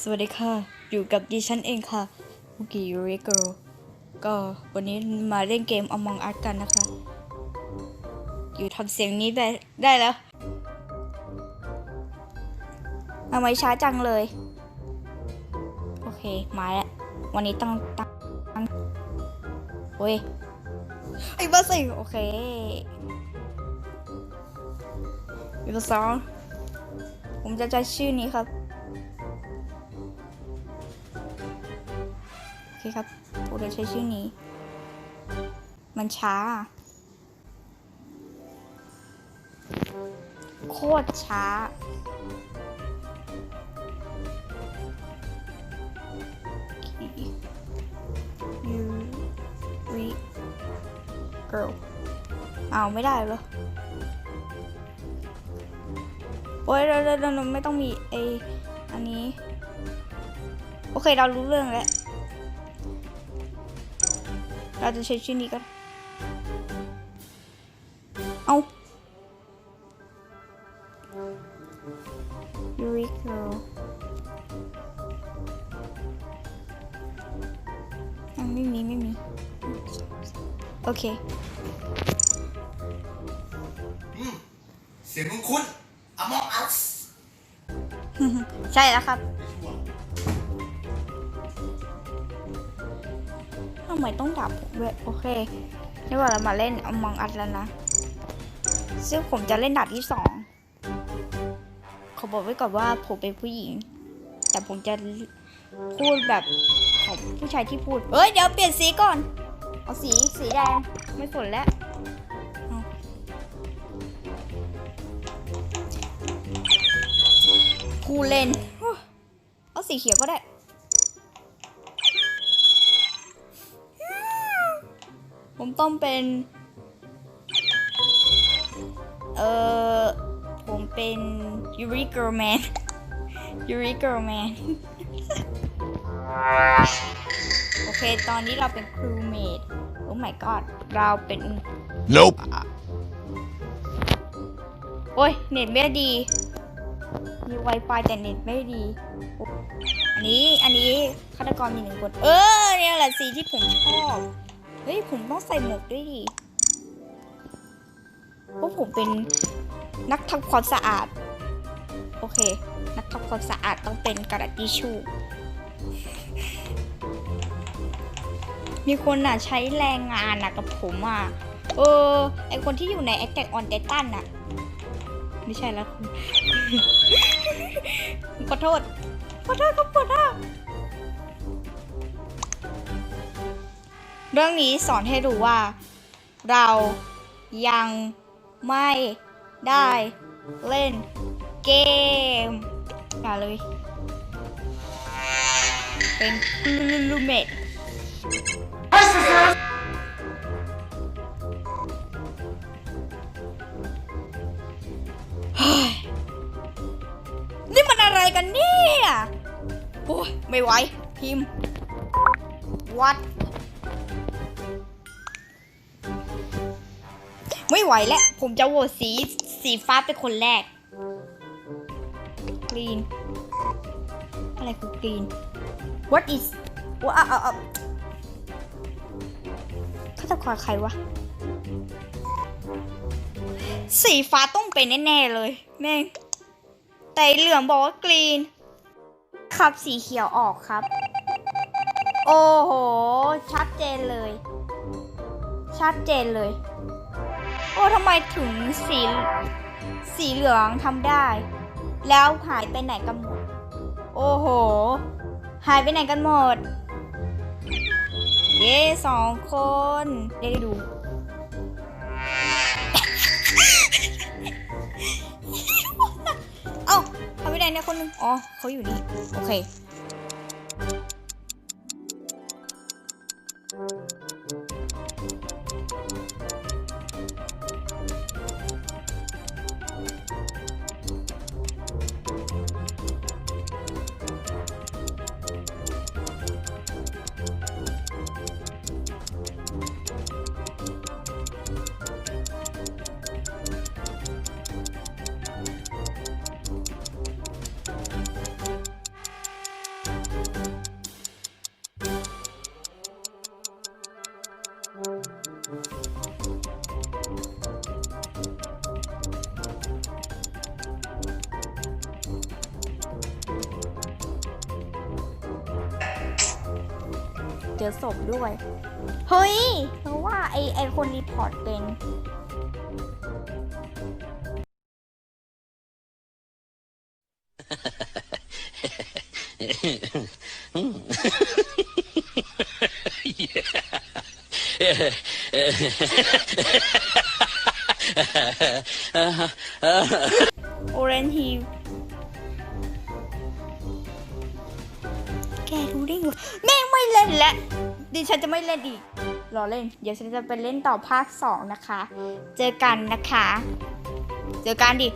สวัสดีค่ะ อยู่กับดิฉันเองค่ะมุกิยูริโกก็วันนี้มาเล่นเกม Among Us กันนะคะ อยู่ทำเสียงนี้ได้ได้แล้วทำไมช้าจังเลย โอเค มาแล้ว วันนี้ต้องตั้งตั้งโอ้ย ไอ้บ้าสิโอเคอีกสองผมจะใช้ชื่อนี้ครับ คครับผมจะใช้ชื่อนี้ มันช้า โคตรช้า you read girl เอาไม่ได้เหรอโอ้ยเราเราเราไม่ต้องมีไออันนี้ โอเค เรารู้เรื่องแล้ว เราจะใช้ชื่อนี้กันเอา Yuri girl อะไม่มีไม่มี โอเค เสียงคุ้นคุ้น Among Us ใช่แล้วครับำไมต้องดับผมด้วยโอเคนี่ว่าเรามาเล่นอมองอัดแล้วนะ ซึ่งผมจะเล่นดับที่สองขอบอกไว้ก่อนว่าผมเป็นผู้หญิง แต่ผมจะพูดแบบของผู้ชายที่พูด เฮ้ย เดี๋ยวเปลี่ยนสีก่อน เอาสีสีแดง ไม่สนแล้วผู้เล่น เอาสีเขียวก็ได้ ผมต้องเป็น เออผมเป็นยูริเกิร์ลแมนยูริเกิร์ลแมนโอเค ตอนนี้เราเป็นครูเมดโอ้ my god เราเป็น Nope โอ้ย เน็ตไม่ดี มี Wi-Fi แต่เน็ตไม่ดี อันนี้ อันนี้ฆาตกรมีหนึ่งคน เออ เนี่ยแหละสีที่ผมชอบ เฮ้ย ผมต้องใส่หมวกด้วยดิเพราะผมเป็นนักทำความสะอาด โอเค นักทำความสะอาดต้องเป็นกระดาษทิชชู่มีคนอะใช้แรงงานอะกับผมอะ เออ ไอคนที่อยู่ใน Attack on Titan อะ ไม่ใช่แล้วคุณขอโทษ ขอโทษครับขอโทษ เรื่องนี้สอนให้รู้ว่า เรายังไม่ได้เล่นเกมอย่าเลย เป็นลูเมดเฮ้ยนี่มันอะไรกันเนี่ย โอ้ยไม่ไหว พิมพ์วัด ไม่ไหวแล้ว ผมจะโหวตสีสีฟ้าเป็นคนแรก กรีน อะไรคือกรีน what is ว่าอะอะอะเขาจะคอยใครวะ สีฟ้าต้องเป็นแน่ๆเลย แม่ง แต่เหลืองบอกว่ากรีน ขับสีเขียวออกครับ โอ้โห ชัดเจนเลย ชัดเจนเลย โอ้ทำไมถึงสีสีเหลืองทำได้ แล้วหายไปไหนกันหมด โอ้โห หายไปไหนกันหมด เย้สองคนได้ดูเอ้าเขาไปไหนเนี่ยคนหนึง อ๋อเขาอยู่นี่ โอเค เจอศพด้วย เฮ้ยเพราะว่าไอไอคนรีพอร์ตเป็นโอเรนฮิลแกรู้ได้ไงวะแม่งไม่ เล่นแล้วดิฉันจะไม่เล่นอีกรอเล่น เดี๋ยวฉันจะไปเล่นต่อภาค 2 นะคะ เจอกันนะคะ เจอกันดิ